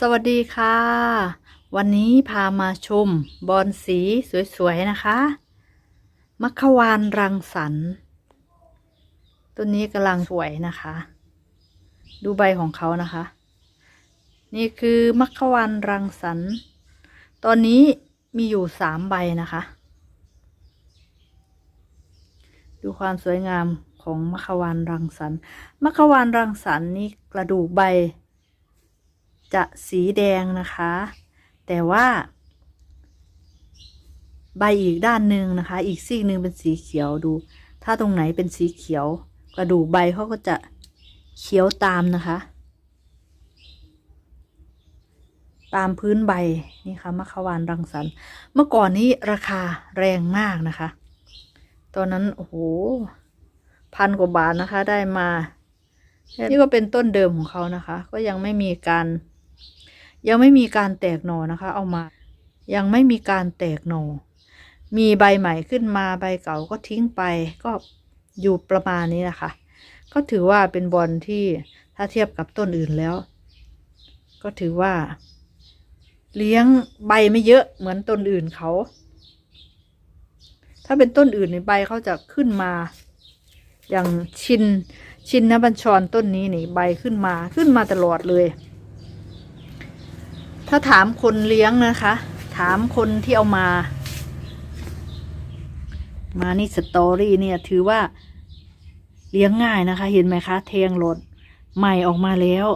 สวัสดีค่ะ วันนี้พามาชมบอนสีสวยๆนะคะ มัควานรังสรรค์ต้นนี้กำลังสวยนะคะ ดูใบของเขานะคะ นี่คือมัควานรังสรรค์ตอนนี้มีอยู่สามใบนะคะ ดูความสวยงามของมัควานรังสรรค์มัควานรังสรรค์นี่กระดูกใบ จะสีแดงนะคะ แต่ว่า ใบอีกด้านหนึ่งนะคะ อีกซีกหนึ่งเป็นสีเขียวดู ถ้าตรงไหนเป็นสีเขียว กระดูกใบเขาก็จะเขียวตามนะคะ ตามพื้นใบนี่ค่ะมะขวานรังสรรค์เมื่อก่อนนี้ราคาแรงมากนะคะ ตอนนั้นโอ้โหพันกว่าบาทนะคะได้มา นี่ก็เป็นต้นเดิมของเขานะคะ ก็ยังไม่มีการ ยังไม่มีการแตกหน่อนะคะ เอามา ยังไม่มีการแตกหน่อมีใบใหม่ขึ้นมาใบเก่าก็ทิ้งไปก็อยู่ประมาณนี้นะคะ ก็ถือว่าเป็นบอลที่ถ้าเทียบกับต้นอื่นแล้ว ก็ถือว่า เลี้ยงใบไม่เยอะเหมือนต้นอื่นเขา ถ้าเป็นต้นอื่นในใบเขาจะขึ้นมา อย่างชินชินนบัญชรต้นนี้นี่ใบขึ้นมาขึ้นมาตลอดเลย ถ้าถามคนเลี้ยงนะคะ ถามคนที่เอามา มานี่สตอรี่เนี่ย ถือว่าเลี้ยงง่ายนะคะ เห็นไหมคะ เทงหลดใหม่ออกมาแล้ว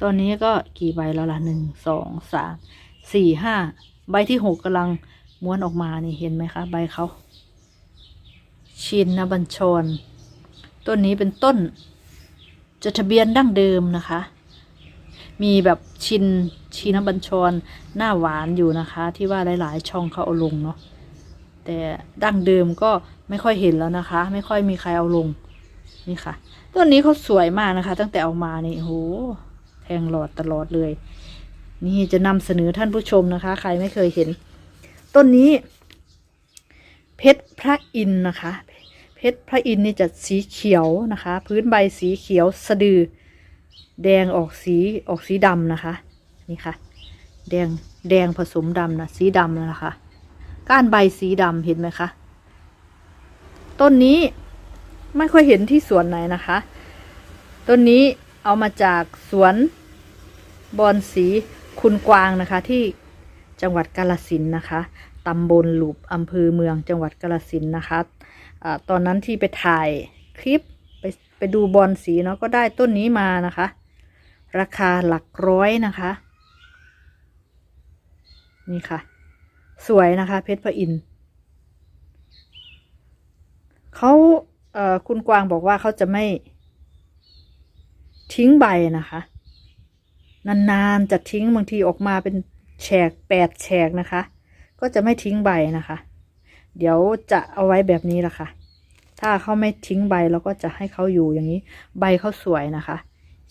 ตอนนี้ก็กี่ใบแล้วล่ะหนึ่งสองสามสี่ห้าใบที่หกกำลังม้วนออกมานี่เห็นไหมคะ ใบเขาชินนะบัญชรต้นนี้เป็นต้นจดทะเบียนดั้งเดิมนะคะ มีแบบชินชินบัญชรหน้าหวานอยู่นะคะ ที่ว่าหลายๆ ช่องเขาเอาลงเนาะแต่ดั้งเดิมก็ไม่ค่อยเห็นแล้วนะคะ ไม่ค่อยมีใครเอาลงนี่ค่ะต้นนี้เขาสวยมากนะคะ ตั้งแต่เอามานี่โอ้โหแทงหลอดตลอดเลย นี่จะนำเสนอท่านผู้ชมนะคะ ใครไม่เคยเห็น ต้นนี้ เพชรพระอินนะคะ เพชรพระอินนี่จะสีเขียวนะคะ พื้นใบสีเขียวสะดือ แดงออกสีออกสีดำนะคะ นี่ค่ะ แดงแดงผสมดำนะสีดำนะคะ ก้านใบสีดำเห็นไหมคะ ต้นนี้ไม่ค่อยเห็นที่สวนไหนนะคะ ต้นนี้เอามาจากสวนบอนสีคุณกวางนะคะที่จังหวัดกาลสินนะคะตำบลหลุบอำเภอเมืองจังหวัดกาฬสินนะคะอาตอนนั้นที่ไปถ่ายคลิปไปไปดูบอลสีเนาะก็ได้ต้นนี้มานะคะ ราคาหลักร้อยนะคะ นี่ค่ะ สวยนะคะเพชรพระอินทร์เขาเอ่อคุณกวางบอกว่าเขาจะไม่ทิ้งใบนะคะ นานๆจะทิ้งบางทีออกมาเป็นแฉกแปดแฉกนะคะ ก็จะไม่ทิ้งใบนะคะ เดี๋ยวจะเอาไว้แบบนี้ละค่ะ ถ้าเขาไม่ทิ้งใบเราก็จะให้เขาอยู่อย่างนี้ ใบเขาสวยนะคะ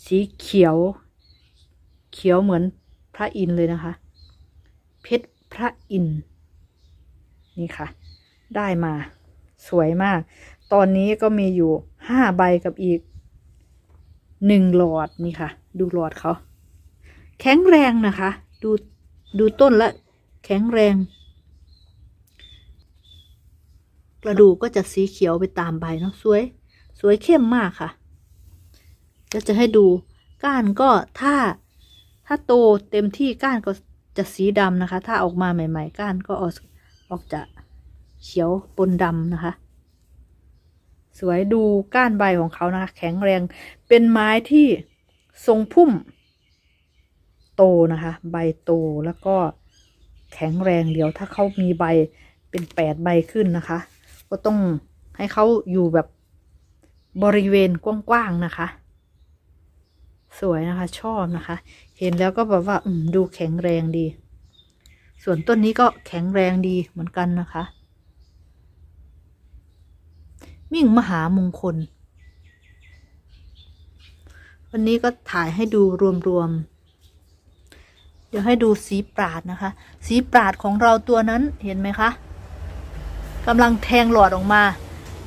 สีเขียว เขียวเหมือนพระอินทร์เลยนะคะ เพชรพระอินทร์นี่ค่ะ ได้มาสวยมาก ตอนนี้ก็มีอยู่ห้าใบกับอีกหนึ่งหลอดนี่ค่ะ ดูหลอดเขา แข็งแรงนะคะ ดูดูต้นละ แข็งแรง กระดูกก็จะสีเขียวไปตามใบเนาะสวย สวยเข้มมากค่ะ จะจะให้ดูก้านก็ถ้าถ้าโตเต็มที่ก้านก็จะสีดำนะคะ ถ้าออกมาใหม่ ๆ ก้านก็ออกออกจะเขียวปนดำนะคะ สวยดูก้านใบของเขานะคะ แข็งแรงเป็นไม้ที่ทรงพุ่ม โตนะคะ ใบโตแล้วก็แข็งแรงเดี๋ยวถ้าเขามีใบเป็นแปดใบขึ้นนะคะ ก็ต้องให้เขาอยู่แบบบริเวณกว้างๆนะคะ สวยนะคะ ชอบนะคะ เห็นแล้วก็แบบว่า อืมดูแข็งแรงดี ส่วนต้นนี้ก็แข็งแรงดีเหมือนกันนะคะ มิ่งมหามงคล วันนี้ก็ถ่ายให้ดูรวมๆ เดี๋ยวให้ดูสีปราดนะคะ สีปราดของเราตัวนั้นเห็นไหมคะกำลังแทงหลอดออกมา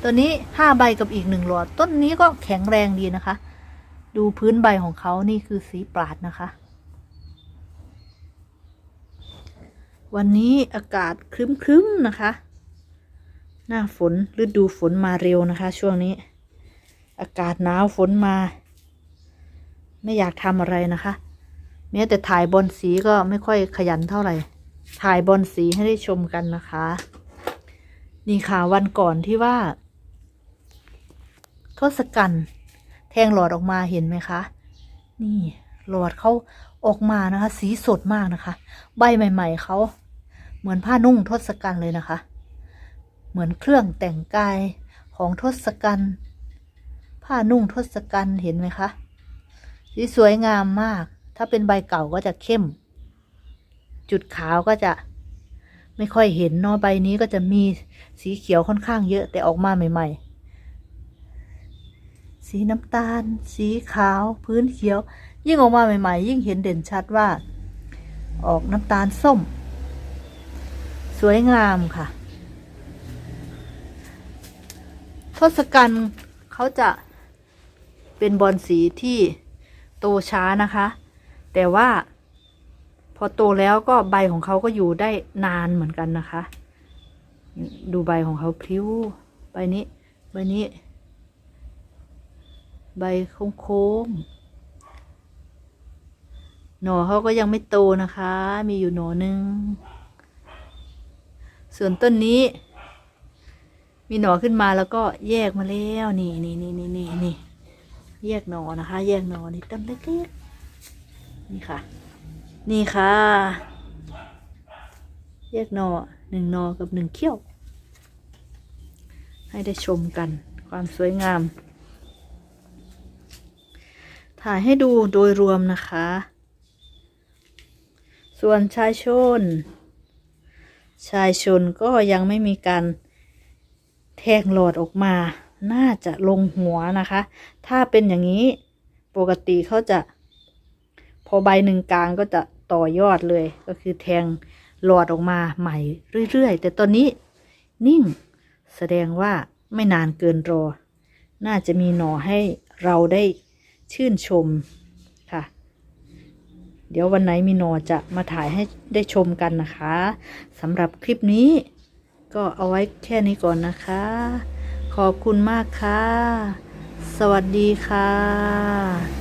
ตัวนี้ห้าใบกับอีกหนึ่งหลอด ต้นนี้ก็แข็งแรงดีนะคะ ดูพื้นใบของเขานี่คือสีปราดนะคะ วันนี้อากาศครึ้มๆนะคะ หน้าฝนฤดูฝนมาเร็วนะคะ ช่วงนี้ อากาศหนาวฝนมา ไม่อยากทำอะไรนะคะแม้แต่ถ่ายบอลสีก็ไม่ค่อยขยันเท่าไหร่ ถ่ายบอลสีให้ได้ชมกันนะคะ นี่ค่ะวันก่อนที่ว่า ทศกัณฐ์ แทงหลอดออกมาเห็นไหมคะ นี่หลอดเขาออกมานะคะ สีสดมากนะคะ ใบใหม่ ๆเขาเหมือนผ้านุ่งทศกัณฐ์เลยนะคะ เหมือนเครื่องแต่งกายของทศกัณฐ์ผ้านุ่งทศกัณฐ์เห็นไหมคะสีสวยงามมาก ถ้าเป็นใบเก่าก็จะเข้ม จุดขาวก็จะไม่ค่อยเห็นเนาะใบนี้ก็จะมีสีเขียวค่อนข้างเยอะแต่ออกมาใหม่ ๆ สีน้ำตาล สีขาว พื้นเขียว ยิ่งออกมาใหม่ ๆ ยิ่งเห็นเด่นชัดว่า ออกน้ำตาลส้ม สวยงามค่ะ ทศกัณฐ์เขาจะเป็นบอลสีที่โตช้านะคะ แต่ว่าพอโตแล้วก็ใบของเขาก็อยู่ได้นานเหมือนกันนะคะ ดูใบของเขาพลิ้ว ใบนี้ ใบนี้ ใบโค้งๆหน่อเขาก็ยังไม่โตนะคะ มีอยู่หน่อหนึ่งส่วนต้นนี้ มีหน่อขึ้นมาแล้วก็แยกมาแล้วนี่นี่นี่นี่นี่นี่แยกหน่อนะคะ แยกหน่อนี่ต้นเล็กๆนี่ค่ะ นี่ค่ะ แยกหน่อหนึ่งหน่อกับหนึ่งเขี้ยว ให้ได้ชมกันความสวยงาม ถ่ายให้ดูโดยรวมนะคะ ส่วนชายชน ชายชนก็ยังไม่มีการแทงหลอดออกมา น่าจะลงหัวนะคะ ถ้าเป็นอย่างนี้ปกติเขาจะ พอใบหนึ่งกลางก็จะต่อยอดเลย ก็คือแทงหลอดออกมาใหม่เรื่อยๆ แต่ตอนนี้นิ่งแสดงว่าไม่นานเกินรอ น่าจะมีหน่อให้เราได้ ชื่นชมค่ะ เดี๋ยววันไหนมีนอจะมาถ่ายให้ได้ชมกันนะคะสำหรับคลิปนี้ ก็เอาไว้แค่นี้ก่อนนะคะ ขอบคุณมากค่ะ สวัสดีค่ะ